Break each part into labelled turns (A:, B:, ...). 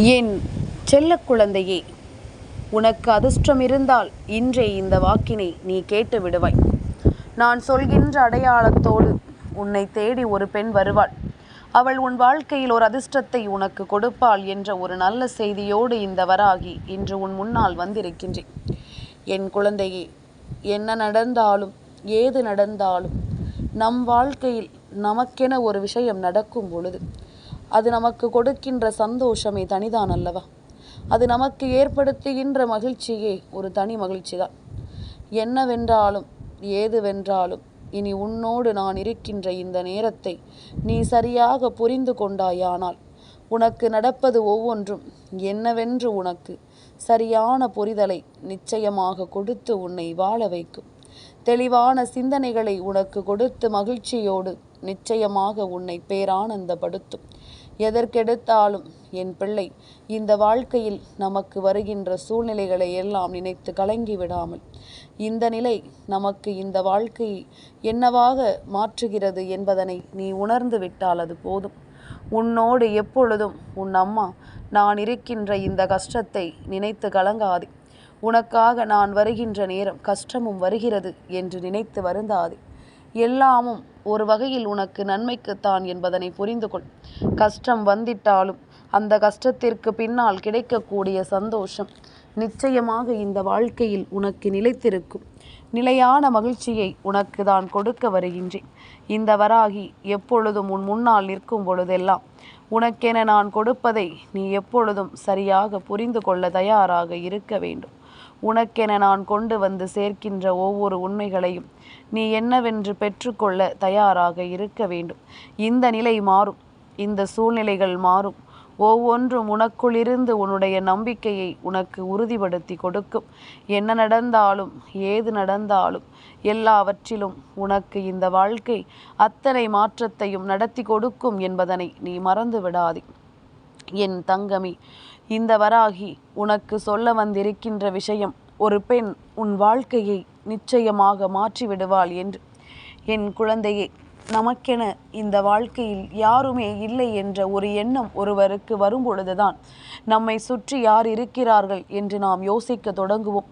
A: என் செல்ல குழந்தையே உனக்கு அதிர்ஷ்டம் இருந்தால் இன்றே இந்த வாக்கினை நீ கேட்டு விடுவாய். நான் சொல்கின்ற அடையாளத்தோடு உன்னை தேடி ஒரு பெண் வருவாள். அவள் உன் வாழ்க்கையில் ஒரு அதிர்ஷ்டத்தை உனக்கு கொடுப்பாள் என்ற ஒரு நல்ல செய்தியோடு இந்த வராகி இன்று உன் முன்னால் வந்திருக்கின்றேன். என் குழந்தையே என்ன நடந்தாலும் ஏது நடந்தாலும் நம் வாழ்க்கையில் நமக்கென ஒரு விஷயம் நடக்கும் பொழுது அது நமக்கு கொடுக்கின்ற சந்தோஷமே தனிதான் அல்லவா அது நமக்கு ஏற்படுத்துகின்ற மகிழ்ச்சியே ஒரு தனி மகிழ்ச்சி தான் என்னவென்றாலும் ஏதுவென்றாலும் இனி உன்னோடு நான் இருக்கின்ற இந்த நேரத்தை நீ சரியாக புரிந்து கொண்டாயானால் உனக்கு நடப்பது ஒவ்வொன்றும் என்னவென்று உனக்கு சரியான புரிதலை நிச்சயமாக கொடுத்து உன்னை வாழ வைக்கும். தெளிவான சிந்தனைகளை உனக்கு கொடுத்து மகிழ்ச்சியோடு நிச்சயமாக உன்னை பேரானந்தப்படுத்தும். எதற்கெடுத்தாலும் என் பிள்ளை இந்த வாழ்க்கையில் நமக்கு வருகின்ற சூழ்நிலைகளை எல்லாம் நினைத்து கலங்கி விடாமல் இந்த நிலை நமக்கு இந்த வாழ்க்கையை என்னவாக மாற்றுகிறது என்பதனை நீ உணர்ந்து விட்டால் அது போதும். உன்னோடு எப்பொழுதும் உன் அம்மா நான் இருக்கின்ற இந்த கஷ்டத்தை நினைத்து கலங்காதே. உனக்காக நான் வருகின்ற நேரம் கஷ்டமும் வருகிறது என்று நினைத்து வருந்தாதே. எல்லாமும் ஒரு வகையில் உனக்கு நன்மைக்குத்தான் என்பதனை புரிந்து கொள் கஷ்டம் வந்திட்டாலும் அந்த கஷ்டத்திற்கு பின்னால் கிடைக்கக்கூடிய சந்தோஷம் நிச்சயமாக இந்த வாழ்க்கையில் உனக்கு நிலைத்திருக்கும். நிலையான மகிழ்ச்சியை உனக்கு தான் கொடுக்க வருகின்றேன். இந்த வராகி எப்பொழுதும் உன் முன்னால் நிற்கும் பொழுதெல்லாம் உனக்கென நான் கொடுப்பதை நீ எப்பொழுதும் சரியாக புரிந்து கொள்ள தயாராக இருக்க வேண்டும். உனக்கென நான் கொண்டு வந்து சேர்க்கின்ற ஒவ்வொரு உண்மைகளையும் நீ என்னவென்று பெற்றுக்கொள்ள தயாராக இருக்க வேண்டும். இந்த நிலை மாறும். இந்த சூழ்நிலைகள் மாறும். ஒவ்வொன்றும் உனக்குள்ளிருந்து உன்னுடைய நம்பிக்கையை உனக்கு உறுதிப்படுத்தி கொடுக்கும். என்ன நடந்தாலும் ஏது நடந்தாலும் எல்லாவற்றிலும் உனக்கு இந்த வாழ்க்கை அத்தனை மாற்றத்தையும் நடத்தி கொடுக்கும் என்பதனை நீ மறந்து விடாதே என் தங்கமி இந்த வராகி உனக்கு சொல்ல வந்திருக்கின்ற விஷயம் ஒரு பெண் உன் வாழ்க்கையை நிச்சயமாக மாற்றிவிடுவாள் என்று. என் குழந்தையே நமக்கென இந்த வாழ்க்கையில் யாருமே இல்லை என்ற ஒரு எண்ணம் ஒருவருக்கு வரும்பொழுதுதான் நம்மை சுற்றி யார் இருக்கிறார்கள் என்று நாம் யோசிக்க தொடங்குவோம்.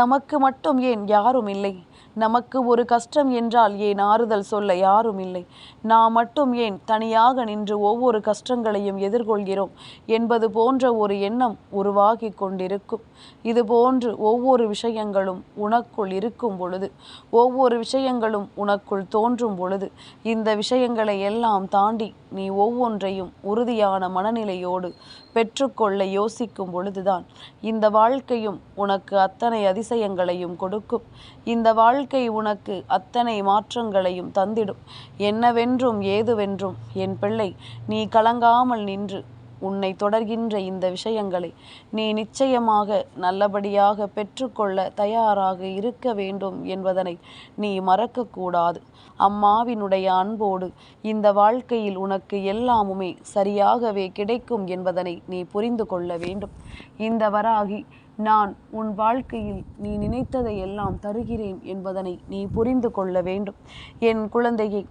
A: நமக்கு மட்டும் ஏன் யாரும் இல்லை? நமக்கு ஒரு கஷ்டம் என்றால் ஏன் ஆறுதல் சொல்ல யாரும் இல்லை? நாம் மட்டும் ஏன் தனியாக நின்று ஒவ்வொரு கஷ்டங்களையும் எதிர்கொள்கிறோம்? என்பது போன்ற ஒரு எண்ணம் உருவாகி கொண்டிருக்கும். இது போன்று ஒவ்வொரு விஷயங்களும் உனக்குள் இருக்கும் பொழுது ஒவ்வொரு விஷயங்களும் உனக்குள் தோன்றும் பொழுது இந்த விஷயங்களை எல்லாம் தாண்டி நீ ஒவ்வொன்றையும் உறுதியான மனநிலையோடு பெற்றுக்கொள்ள யோசிக்கும் பொழுதுதான் இந்த வாழ்க்கையும் உனக்கு அத்தனை அதிசயங்களையும் கொடுக்கும். இந்த வாழ்க்கை உனக்கு அத்தனை மாற்றங்களையும் தந்திடும். என்னவென்றும் ஏதுவென்றும் என் பிள்ளை நீ கலங்காமல் நின்று உன்னை தொடர்கின்ற இந்த விஷயங்களை நீ நிச்சயமாக நல்லபடியாக பெற்றுக்கொள்ள தயாராக இருக்க வேண்டும் என்பதனை நீ மறக்கக்கூடாது. அம்மாவினுடைய அன்போடு இந்த வாழ்க்கையில் உனக்கு எல்லாமுமே சரியாகவே கிடைக்கும் என்பதனை நீ புரிந்து கொள்ள வேண்டும். இந்த வராகி நான் உன் வாழ்க்கையில் நீ நினைத்ததை எல்லாம் தருகிறேன் என்பதனை நீ புரிந்து கொள்ள வேண்டும். என் குழந்தையை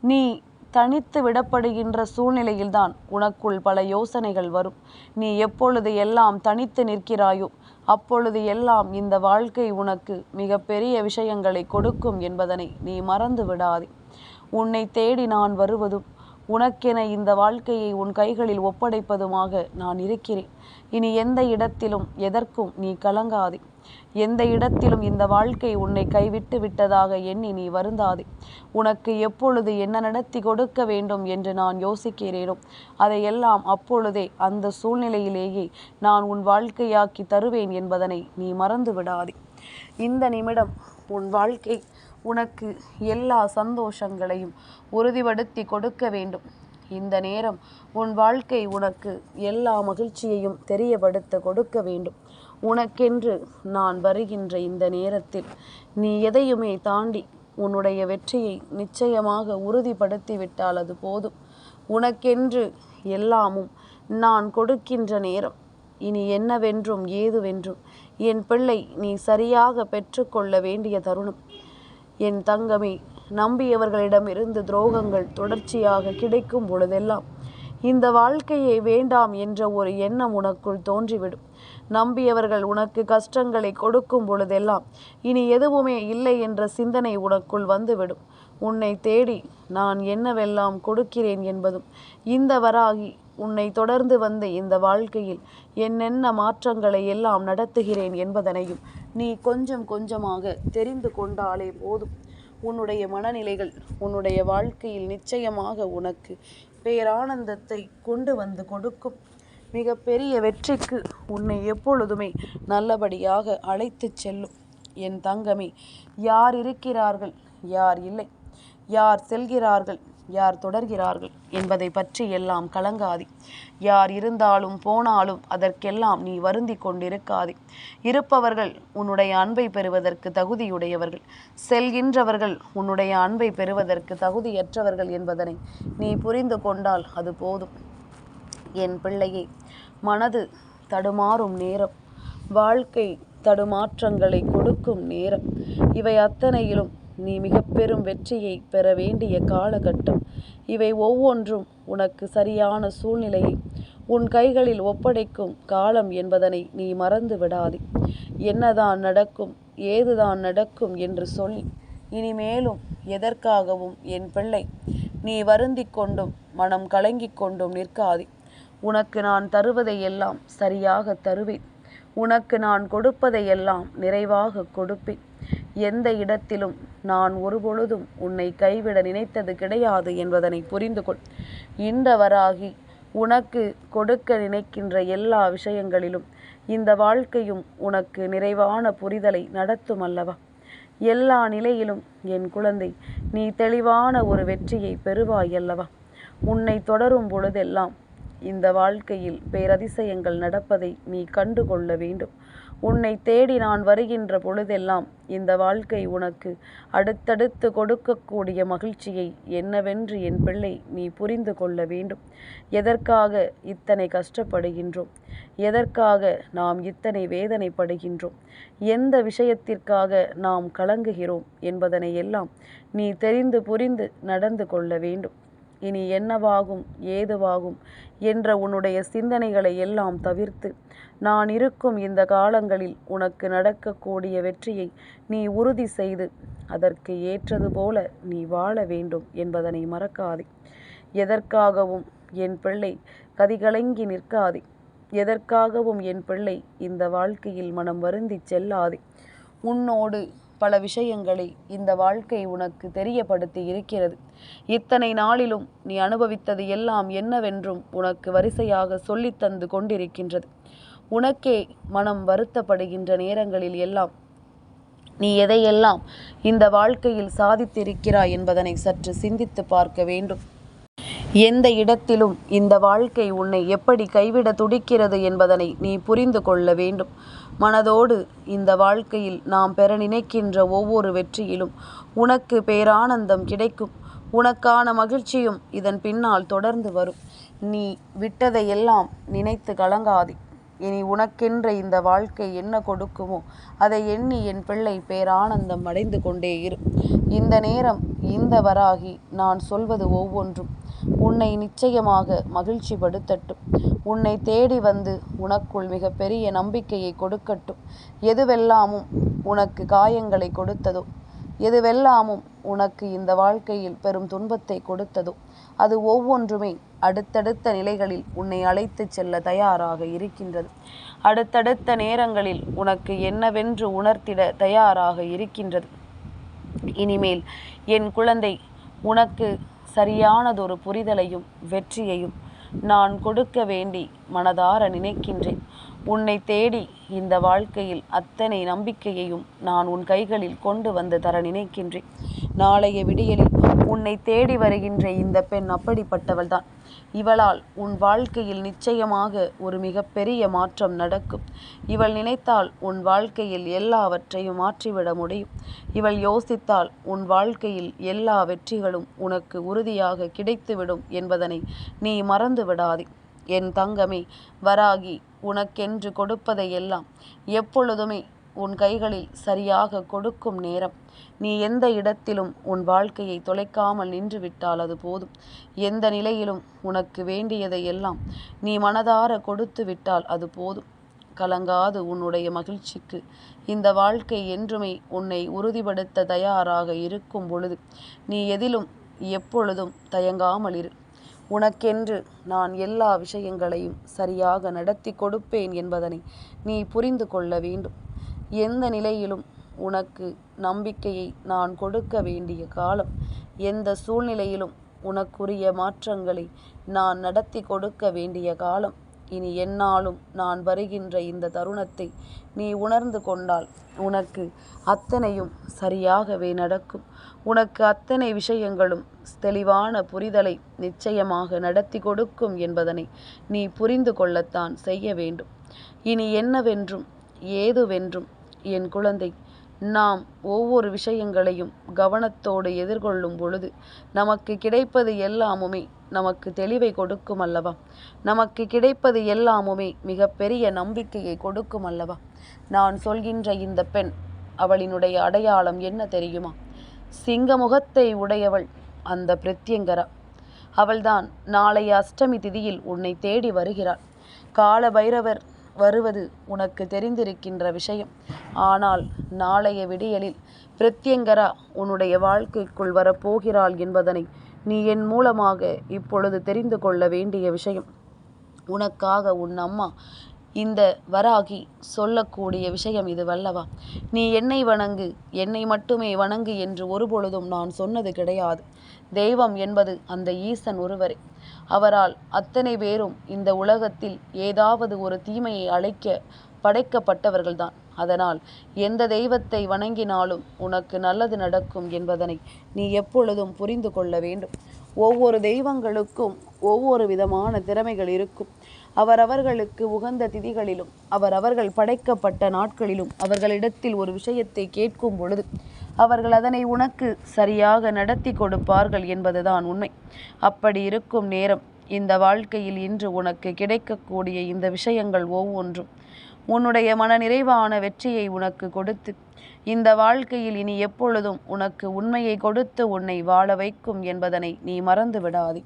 A: நீ தனித்து விடப்படுகின்ற சூழ்நிலையில்தான் உனக்குள் பல யோசனைகள் வரும். நீ எப்பொழுது எல்லாம் தனித்து நிற்கிறாயோ அப்பொழுது எல்லாம் இந்த வாழ்க்கை உனக்கு மிகப்பெரிய விஷயங்களை கொடுக்கும் என்பதனை நீ மறந்து விடாதே. உன்னை தேடி நான் வருவதும் உனக்கென இந்த வாழ்க்கையை உன் கைகளில் ஒப்படைப்பதுமாக நான் இருக்கிறேன். இனி எந்த இடத்திலும் எதற்கும் நீ கலங்காதே. எந்த இடத்திலும் இந்த வாழ்க்கை உன்னை கைவிட்டு விட்டதாக எண்ணி நீ வருந்தாதே. உனக்கு எப்பொழுது என்ன நடத்தி கொடுக்க வேண்டும் என்று நான் யோசிக்கிறேனோ அதையெல்லாம் அப்பொழுதே அந்த சூழ்நிலையிலேயே நான் உன் வாழ்க்கையாக்கி தருவேன் என்பதனை நீ மறந்து விடாதே. இந்த நிமிடம் உன் வாழ்க்கை உனக்கு எல்லா சந்தோஷங்களையும் உறுதிப்படுத்தி கொடுக்க வேண்டும். இந்த நேரம் உன் வாழ்க்கை உனக்கு எல்லா மகிழ்ச்சியையும் தெரியப்படுத்த கொடுக்க வேண்டும். உனக்கென்று நான் வருகின்ற இந்த நேரத்தில் நீ எதையுமே தாண்டி உன்னுடைய வெற்றியை நிச்சயமாக உறுதிப்படுத்தி விட்டால் அது போதும். உனக்கென்று எல்லாமும் நான் கொடுக்கின்ற நேரம். இனி என்னவென்றும் ஏதுவென்றும் என் பிள்ளை நீ சரியாக பெற்றுக்கொள்ள வேண்டிய தருணம். என் தங்கமே நம்பியவர்களிடமிருந்து துரோகங்கள் தொடர்ச்சியாக கிடைக்கும் பொழுதெல்லாம் இந்த வாழ்க்கையை வேண்டாம் என்ற ஒரு எண்ணம் உனக்குள் தோன்றிவிடும். நம்பியவர்கள் உனக்கு கஷ்டங்களை கொடுக்கும் பொழுதெல்லாம் இனி எதுவுமே இல்லை என்ற சிந்தனை உனக்குள் வந்துவிடும். உன்னை தேடி நான் என்னவெல்லாம் கொடுக்கிறேன் என்பதும் இந்த வராகி உன்னை தொடர்ந்து வந்த இந்த வாழ்க்கையில் என்னென்ன மாற்றங்களை எல்லாம் நடத்துகிறேன் என்பதனையும் நீ கொஞ்சம் கொஞ்சமாக தெரிந்து கொண்டாலே போதும். உன்னுடைய மனநிலைகள் உன்னுடைய வாழ்க்கையில் நிச்சயமாக உனக்கு பேரானந்தத்தை கொண்டு வந்து கொடுக்கும். மிகப்பெரிய வெற்றிக்கு உன்னை எப்பொழுதுமே நல்லபடியாக அழைத்துச் செல்லும். என் தங்கமே யார் இருக்கிறார்கள்? யார் இல்லை? யார் செல்கிறார்கள்? யார் தொடர்கிறார்கள்? என்பதை பற்றி எல்லாம் கலங்காதி. யார் இருந்தாலும் போனாலும் அதற்கெல்லாம் நீ வருந்தி கொண்டிருக்காதே. இருப்பவர்கள் உன்னுடைய அன்பை பெறுவதற்கு தகுதியுடையவர்கள். செல்கின்றவர்கள் உன்னுடைய அன்பை பெறுவதற்கு தகுதியற்றவர்கள் என்பதனை நீ புரிந்து கொண்டால் அது போதும். என் பிள்ளையே. மனது தடுமாறும் நேரம். வாழ்க்கை தடுமாற்றங்களை கொடுக்கும் நேரம். இவை அத்தனையிலும் நீ மிக பெரும் வெற்றியை பெற வேண்டிய காலகட்டம். இவை ஒவ்வொன்றும் உனக்கு சரியான சூழ்நிலையை உன் கைகளில் ஒப்படைக்கும் காலம் என்பதனை நீ மறந்து விடாதே. என்னதான் நடக்கும் ஏதுதான் நடக்கும் என்று சொல்லி இனிமேலும் எதற்காகவும் என் பிள்ளை நீ வருந்திக் கொண்டும் மனம் கலங்கிக் கொண்டும் நிற்காதே. உனக்கு நான் தருவதையெல்லாம் சரியாக தருவேன். உனக்கு நான் கொடுப்பதையெல்லாம் நிறைவாக கொடுப்பேன். எந்த இடத்திலும் நான் ஒருபொழுதும் உன்னை கைவிட நினைத்தது கிடையாது என்பதனை புரிந்து கொள் இன்றவராகி உனக்கு கொடுக்க நினைக்கின்ற எல்லா விஷயங்களிலும் இந்த வாழ்க்கையும் உனக்கு நிறைவான புரிதலை நடத்தும் அல்லவா? எல்லா நிலையிலும் என் குழந்தை நீ தெளிவான ஒரு வெற்றியை பெறுவாய் அல்லவா? உன்னை தொடரும் பொழுதெல்லாம் இந்த வாழ்க்கையில் பேரதிசயங்கள் நடப்பதை நீ கண்டுகொள்ள வேண்டும். உன்னை தேடி நான் வருகின்ற பொழுதெல்லாம் இந்த வாழ்க்கை உனக்கு அடுத்தடுத்து கொடுக்கக்கூடிய மகிழ்ச்சியை என்னவென்று என் பிள்ளை நீ புரிந்து கொள்ள வேண்டும். எதற்காக இத்தனை கஷ்டப்படுகின்றோம்? எதற்காக நாம் இத்தனை வேதனைப்படுகின்றோம்? எந்த விஷயத்திற்காக நாம் கலங்குகிறோம் என்பதனை எல்லாம் நீ தெரிந்து புரிந்து நடந்து கொள்ள வேண்டும். இனி என்னவாகும் ஏதுவாகும் என்ற உன்னுடைய சிந்தனைகளை எல்லாம் தவிர்த்து நான் இருக்கும் இந்த காலங்களில் உனக்கு நடக்கக்கூடிய வெற்றியை நீ உறுதி செய்து அதற்கு ஏற்றது போல நீ வாழ வேண்டும் என்பதனை மறக்காதே. எதற்காகவும் என் பிள்ளை கதிகலங்கி நிற்காதே. எதற்காகவும் என் பிள்ளை இந்த வாழ்க்கையில் மனம் வருந்தி செல்லாதே. உன்னோடு பல விஷயங்களை இந்த வாழ்க்கை உனக்கு தெரியப்படுத்தி இருக்கிறது. இத்தனை நாளிலும் நீ அனுபவித்தது எல்லாம் என்னவென்றும் உனக்கு வரிசையாக சொல்லித்தந்து கொண்டிருக்கின்றது. உனக்கே மனம் வருத்தப்படுகின்ற நேரங்களில் எல்லாம் நீ எதையெல்லாம் இந்த வாழ்க்கையில் சாதித்திருக்கிறாய் என்பதனை சற்று சிந்தித்து பார்க்க வேண்டும். எந்த இடத்திலும் இந்த வாழ்க்கை உன்னை எப்படி கைவிட துடிக்கிறது என்பதனை நீ புரிந்து கொள்ள வேண்டும். மனதோடு இந்த வாழ்க்கையில் நாம் பெற நினைக்கின்ற ஒவ்வொரு வெற்றியிலும் உனக்கு பேரானந்தம் கிடைக்கும். உனக்கான மகிழ்ச்சியும் இதன் பின்னால் தொடர்ந்து வரும். நீ விட்டதையெல்லாம் நினைத்து கலங்காதே. இனி உனக்கென்ற இந்த வாழ்க்கை என்ன கொடுக்குமோ அதை எண்ணி என் பிள்ளை பேரானந்தம் அடைந்து கொண்டே இரு. இந்த நேரம் இந்த வராகி நான் சொல்வது ஒவ்வொன்றும். உன்னை நிச்சயமாக மகிழ்ச்சி படுத்தட்டும் உன்னை தேடி வந்து உனக்குள் மிகப்பெரிய நம்பிக்கையை கொடுக்கட்டும். எதுவெல்லாமும் உனக்கு காயங்களை கொடுத்ததோ எதுவெல்லாமும் உனக்கு இந்த வாழ்க்கையில் பெரும் துன்பத்தை கொடுத்ததோ அது ஒவ்வொன்றுமே அடுத்தடுத்த நிலைகளில் உன்னை அழைத்து செல்ல தயாராக இருக்கின்றது. அடுத்தடுத்த நேரங்களில் உனக்கு என்னவென்று உணர்த்திட தயாராக இருக்கின்றது. இனிமேல் என் குழந்தை உனக்கு சரியானதொரு புரிதலையும் வெற்றியையும் நான் கொடுக்க வேண்டி மனதார நினைக்கின்றேன். உன்னை தேடி இந்த வாழ்க்கையில் அத்தனை நம்பிக்கையையும் நான் உன் கைகளில் கொண்டு வந்து தர நினைக்கின்றேன். நாளைய விடியலில் உன்னை தேடி வருகின்ற இந்த பெண் அப்படிப்பட்டவள்தான். இவளால் உன் வாழ்க்கையில் நிச்சயமாக ஒரு மிகப்பெரிய மாற்றம் நடக்கும். இவள் நினைத்தால் உன் வாழ்க்கையில் எல்லாவற்றையும் மாற்றிவிட முடியும். இவள் யோசித்தால் உன் வாழ்க்கையில் எல்லா வெற்றிகளும் உனக்கு உறுதியாக கிடைத்துவிடும் என்பதனை நீ மறந்து விடாதே என் தங்கமே வராகி உனக்கென்று கொடுப்பதையெல்லாம் எப்பொழுதுமே உன் கைகளில் சரியாக கொடுக்கும் நேரம். நீ எந்த இடத்திலும் உன் வாழ்க்கையை தொலைக்காமல் நின்று விட்டால் அது போதும். எந்த நிலையிலும் உனக்கு வேண்டியதையெல்லாம் நீ மனதார கொடுத்து விட்டால் அது போதும். கலங்காது உன்னுடைய மகிழ்ச்சிக்கு. இந்த வாழ்க்கை என்றுமே உன்னை உறுதிப்படுத்த தயாராக இருக்கும் பொழுது நீ எதிலும் எப்பொழுதும் தயங்காமல் இரு. உனக்கென்று நான் எல்லா விஷயங்களையும் சரியாக நடத்தி கொடுப்பேன் என்பதனை நீ புரிந்து கொள்ள வேண்டும். எந்த நிலையிலும் உனக்கு நம்பிக்கையை நான் கொடுக்க வேண்டிய காலம் எந்த சூழ்நிலையிலும் உனக்குரிய மாற்றங்களை நான் நடத்தி கொடுக்க வேண்டிய காலம். இனி என்னாலும் நான் வருகின்ற இந்த தருணத்தை நீ உணர்ந்து கொண்டால் உனக்கு அத்தனையும் சரியாகவே நடக்கும். உனக்கு அத்தனை விஷயங்களும் தெளிவான புரிதலை நிச்சயமாக நடத்தி கொடுக்கும் என்பதனை நீ புரிந்து கொள்ளத்தான் செய்ய வேண்டும். இனி என்னவென்றும் ஏதுவென்றும் என் குழந்தை நாம் ஒவ்வொரு விஷயங்களையும் கவனத்தோடு எதிர்கொள்ளும் பொழுது நமக்கு கிடைப்பது எல்லாமுமே நமக்கு தெளிவை கொடுக்கும் அல்லவா? நமக்கு கிடைப்பது எல்லாமுமே மிகப்பெரிய நம்பிக்கையை கொடுக்கும் அல்லவா? நான் சொல்கின்ற இந்த பெண் அவளினுடைய அடையாளம் என்ன தெரியுமா? சிங்க முகத்தை உடையவள் அந்த பிரத்யங்கரா. அவள்தான் நாளைய அஷ்டமி திதியில் உன்னை தேடி வருகிறாள். கால பைரவர் வருவது உனக்கு தெரிந்திருக்கின்ற விஷயம். ஆனால் நாளைய விடியலில் பிரத்யங்கரா உன்னுடைய வாழ்க்கைக்குள் வரப்போகிறாள் என்பதனை நீ என் மூலமாக இப்பொழுது தெரிந்து கொள்ள வேண்டிய விஷயம். உனக்காக உன் அம்மா இந்த வராகி சொல்லக்கூடிய விஷயம் இது வல்லவா? நீ என்னை வணங்கு என்னை மட்டுமே வணங்கு என்று ஒருபொழுதும் நான் சொன்னது கிடையாது. தெய்வம் என்பது அந்த ஈசன் ஒருவரே. அவரால் அத்தனை பேரும் இந்த உலகத்தில் ஏதாவது ஒரு தீமையை அழைக்க படைக்கப்பட்டவர்கள்தான். அதனால் எந்த தெய்வத்தை வணங்கினாலும் உனக்கு நல்லது நடக்கும் என்பதனை நீ எப்பொழுதும் புரிந்து கொள்ள வேண்டும். ஒவ்வொரு தெய்வங்களுக்கும் ஒவ்வொரு விதமான திறமைகள் இருக்கும். அவரவர்களுக்கு உகந்த திதிகளிலும் அவரவர்கள் படைக்கப்பட்ட நாட்களிலும் அவர்களிடத்தில் ஒரு விஷயத்தை கேட்கும் பொழுது அவர்கள் அதனை உனக்கு சரியாக நடத்தி கொடுப்பார்கள் என்பதுதான் உண்மை. அப்படி இருக்கும் நேரம் இந்த வாழ்க்கையில் இன்று உனக்கு கிடைக்கக்கூடிய இந்த விஷயங்கள் ஒவ்வொன்றும். உன்னுடைய மன நிறைவான வெற்றியை உனக்கு கொடுத்து இந்த வாழ்க்கையில் இனி எப்பொழுதும் உனக்கு உண்மையை கொடுத்து உன்னை வாழ வைக்கும் என்பதனை நீ மறந்து விடாதே.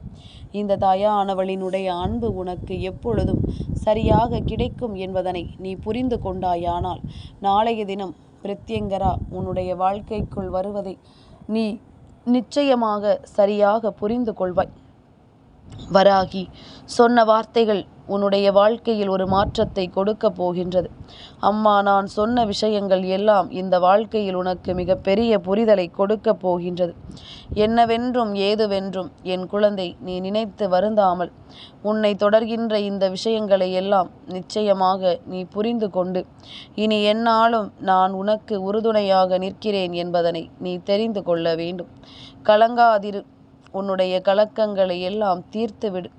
A: இந்த தாயானவளினுடைய அன்பு உனக்கு எப்பொழுதும் சரியாக கிடைக்கும் என்பதனை நீ புரிந்து கொண்டாயானால் நாளைய தினம் பிரத்யங்கரா உன்னுடைய வாழ்க்கைக்குள் வருவதை நீ நிச்சயமாக சரியாக புரிந்து கொள்வாய். வராகி சொன்ன வார்த்தைகள் உன்னுடைய வாழ்க்கையில் ஒரு மாற்றத்தை கொடுக்க போகின்றது. அம்மா நான் சொன்ன விஷயங்கள் எல்லாம் இந்த வாழ்க்கையில் உனக்கு மிக பெரிய புரிதலை கொடுக்க போகின்றது. என்னவென்றும் ஏதுவென்றும் என் குழந்தை நீ நினைத்து வருந்தாமல் உன்னை தொடர்கின்ற இந்த விஷயங்களை எல்லாம் நிச்சயமாக நீ புரிந்து கொண்டு இனி என்னாலும் நான் உனக்கு உறுதுணையாக நிற்கிறேன் என்பதனை நீ தெரிந்து கொள்ள வேண்டும். கலங்காதிரு உன்னுடைய கலக்கங்களை எல்லாம் தீர்த்துவிடு.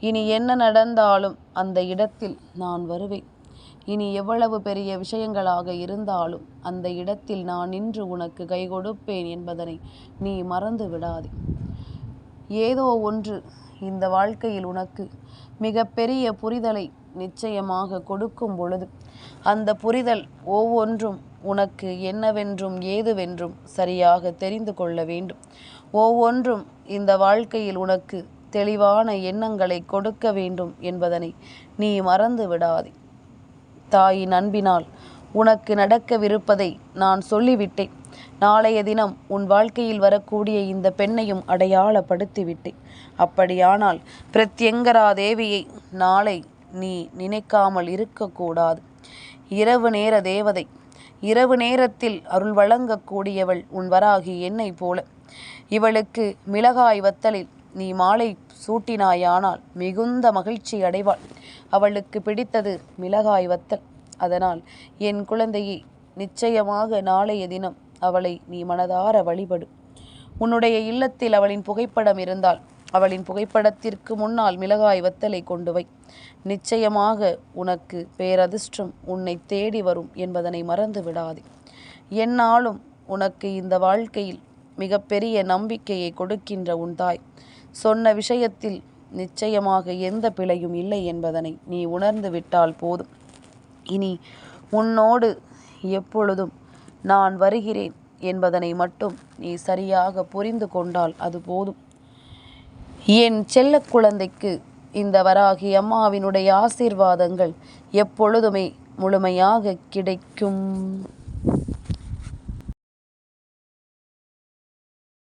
A: இனி என்ன நடந்தாலும் அந்த இடத்தில் நான் வருவேன். இனி எவ்வளவு பெரிய விஷயங்களாக இருந்தாலும் அந்த இடத்தில் நான் நின்று உனக்கு கை கொடுப்பேன் என்பதனை நீ மறந்து விடாதே. ஏதோ ஒன்று இந்த வாழ்க்கையில் உனக்கு மிகப்பெரிய புரிதலை நிச்சயமாக கொடுக்கும் பொழுது அந்த புரிதல் ஒவ்வொன்றும் உனக்கு என்னவென்றும் ஏதுவென்றும் சரியாக தெரிந்து கொள்ள வேண்டும். ஒவ்வொன்றும் இந்த வாழ்க்கையில் உனக்கு தெளிவான எண்ணங்களை கொடுக்க வேண்டும் என்பதனை நீ மறந்து விடாதே. தாயின் அன்பினால் உனக்கு நடக்கவிருப்பதை நான் சொல்லிவிட்டேன். நாளைய தினம் உன் வாழ்க்கையில் வரக்கூடிய இந்த பெண்ணையும் அடையாளப்படுத்திவிட்டேன். அப்படியானால் பிரத்யங்கரா தேவியை நாளை நீ நினைக்காமல் இருக்கக்கூடாது. இரவு நேர தேவதை இரவு நேரத்தில் அருள் வழங்கக்கூடியவள் உன் வராகி என்னை போல. இவளுக்கு மிளகாய் வத்தலில் நீ மாலை சூட்டினாயானால் மிகுந்த மகிழ்ச்சி அடைவாள். அவளுக்கு பிடித்தது மிளகாய் வத்தல். அதனால் என் குழந்தையை நிச்சயமாக நாளைய தினம் அவளை நீ மனதார வழிபடு. உன்னுடைய இல்லத்தில் அவளின் புகைப்படம் இருந்தால் அவளின் புகைப்படத்திற்கு முன்னால் மிளகாய் வத்தலை கொண்டு வை. நிச்சயமாக உனக்கு பேரதிர்ஷ்டம் உன்னை தேடி வரும் என்பதனை மறந்து விடாதே என்னாலும் உனக்கு இந்த வாழ்க்கையில் மிகப்பெரிய நம்பிக்கையை கொடுக்கின்ற உன் தாய். சொன்ன விஷயத்தில் நிச்சயமாக எந்த பிழையும் இல்லை என்பதனை நீ உணர்ந்து விட்டால் போதும். இனி உன்னோடு எப்பொழுதும் நான் வருகிறேன் என்பதனை மட்டும் நீ சரியாக புரிந்து கொண்டால் அது போதும். என் செல்ல குழந்தைக்கு இந்த வராகி அம்மாவினுடைய ஆசீர்வாதங்கள் எப்பொழுதுமே முழுமையாக கிடைக்கும்.